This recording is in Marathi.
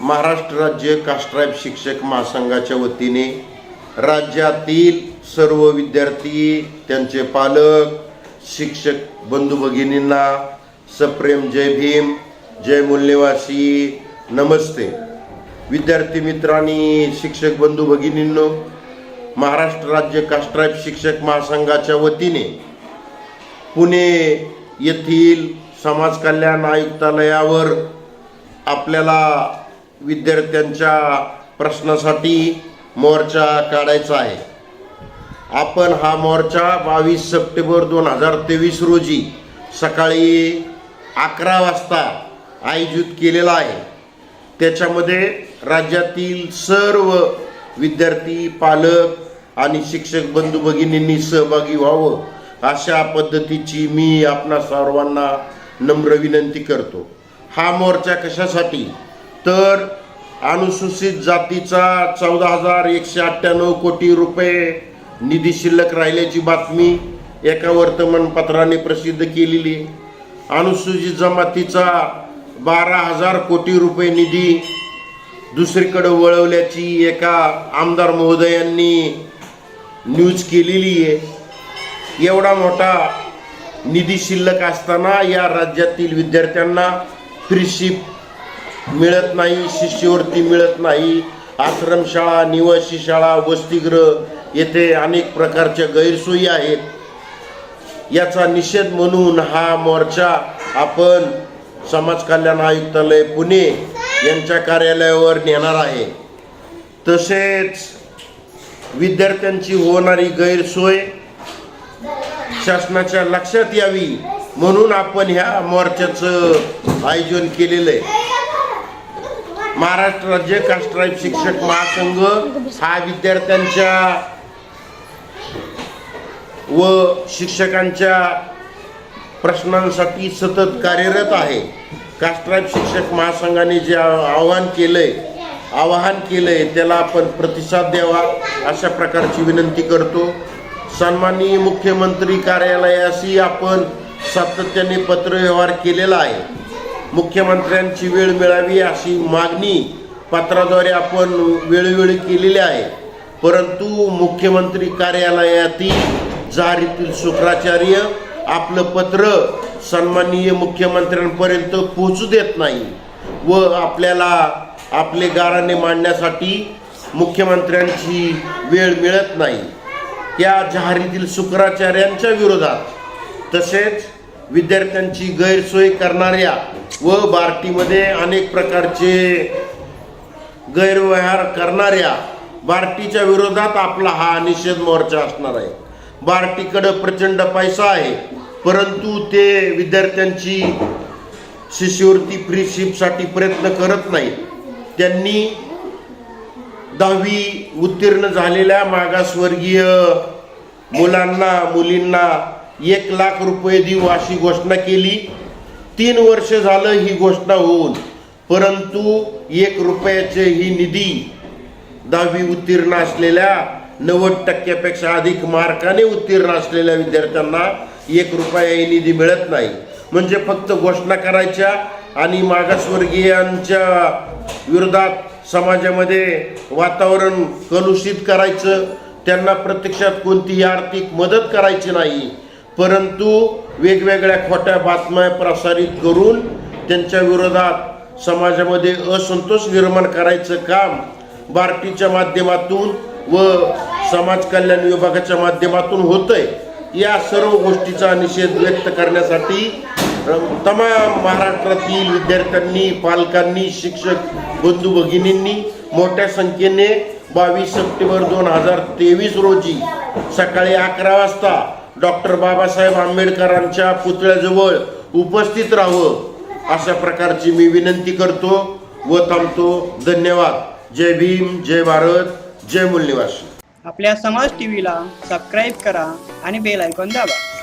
महाराष्ट्र राज्य कास्ट्राईब शिक्षक महासंघाच्या वतीने राज्यातील सर्व विद्यार्थी त्यांचे पालक शिक्षक बंधू भगिनींना सप्रेम जय भीम जय मूल्यवासी नमस्ते. विद्यार्थी मित्रांनी शिक्षक बंधू भगिनींनो महाराष्ट्र राज्य कास्ट्राईब शिक्षक महासंघाच्या वतीने पुणे येथील समाज कल्याण आयुक्तालयावर आपल्याला विद्यार्थ्यांच्या प्रश्नासाठी मोर्चा काढायचा आहे. आपण हा मोर्चा बावीस सप्टेंबर दोन हजार तेवीस रोजी सकाळी अकरा वाजता आयोजित केलेला आहे. त्याच्यामध्ये राज्यातील सर्व विद्यार्थी पालक आणि शिक्षक बंधू भगिनींनी सहभागी व्हावं अशा पद्धतीची मी आपणा सर्वांना नम्र विनंती करतो. हा मोर्चा कशासाठी? तर अनुसूचित जातीचा चौदा हजार एकशे अठ्ठ्याण्णव कोटी रुपये निधी शिल्लक राहिल्याची बातमी एका वर्तमानपत्राने प्रसिद्ध केलेली. अनुसूचित जमातीचा बारा हजार कोटी रुपये निधी दुसरीकडे वळवल्याची एका आमदार महोदयांनी न्यूज केलेली आहे. एवढा मोठा निधी शिल्लक असताना या राज्यातील विद्यार्थ्यांना फ्रीशिप मिळत नाही शिष्यवृत्ती मिळत नाही. आश्रमशाळा निवासी शाळा वसतिगृह येथे अनेक प्रकारच्या गैरसोयी आहेत. याचा निषेध म्हणून हा मोर्चा आपण समाज कल्याण आयुक्तालय पुणे यांच्या कार्यालयावर नेणार आहे. तसेच विद्यार्थ्यांची होणारी गैरसोय शासनाच्या लक्षात यावी म्हणून आपण ह्या मोर्चाचं आयोजन केलेलं आहे. महाराष्ट्र राज्य कास्ट्राईब शिक्षक महासंघ हा विद्यार्थ्यांच्या व शिक्षकांच्या प्रश्नांसाठी सतत कार्यरत आहे. कास्ट्राईब शिक्षक महासंघाने जे आवाहन केलंय आवाहन केलंय त्याला आपण प्रतिसाद द्यावा अशा प्रकारची विनंती करतो. सन्माननीय मुख्यमंत्री कार्यालयाशी आपण सातत्याने पत्रव्यवहार केलेला आहे. मुख्यमंत्र्यांची वेळ मिळावी अशी मागणी पत्राद्वारे आपण वेळोवेळी केलेली आहे. परंतु मुख्यमंत्री कार्यालयातील जारीतील शुक्राचार्य आपलं पत्र सन्माननीय मुख्यमंत्र्यांपर्यंत पोहोचू देत नाही व आपल्याला आपले गाराने मांडण्यासाठी मुख्यमंत्र्यांची वेळ मिळत नाही. या जहारीतील शुक्राचार्यांच्या विरोधात तसेच विद्यार्थ्यांची गैरसोय करणाऱ्या व बार्टीमध्ये अनेक प्रकारचे गैरव्यवहार करणाऱ्या बार्टीच्या विरोधात आपला हा निषेध मोर्चा असणार आहे. बार्टीकडं प्रचंड पैसा आहे परंतु ते विद्यार्थ्यांची शिष्यवृत्ती फ्री शिपसाठी प्रयत्न करत नाहीत. त्यांनी दहावी उत्तीर्ण झालेल्या मागासवर्गीय मुलांना मुलींना एक लाख रुपये देऊ अशी घोषणा केली. तीन वर्ष झालं ही घोषणा होऊन परंतु एक रुपयाचे ही निधी दहावी उत्तीर्ण असलेल्या नव्वद टक्क्यापेक्षा अधिक मार्काने उत्तीर्ण असलेल्या विद्यार्थ्यांना एक रुपया ही निधी मिळत नाही. म्हणजे फक्त घोषणा करायच्या आणि मागासवर्गीयांच्या विरोधात समाजामध्ये वातावरण कलुषित करायचं त्यांना प्रत्यक्षात कोणतीही आर्थिक मदत करायची नाही परंतु वेगवेगळ्या खोट्या बातम्या प्रसारित करून त्यांच्या विरोधात समाजामध्ये असंतोष निर्माण करायचं काम बार्टीच्या माध्यमातून व समाज कल्याण विभागाच्या माध्यमातून होतंय. या सर्व गोष्टीचा निषेध व्यक्त करण्यासाठी तमाम महाराष्ट्रातील विद्यार्थ्यांनी पालकांनी शिक्षक बंधू भगिनींनी मोठ्या संख्येने बावीस सप्टेंबर दोन हजार तेवीस रोजी सकाळी अकरा वाजता डॉक्टर बाबासाहेब आंबेडकरांच्या पुतळ्याजवळ उपस्थित राहावं अशा प्रकारची मी विनंती करतो व थांबतो. धन्यवाद. जय भीम जय भारत जय मूल्यवासी आपल्या समाज टी व्हीला सबस्क्राईब करा आणि बेल ऐकून दाबा.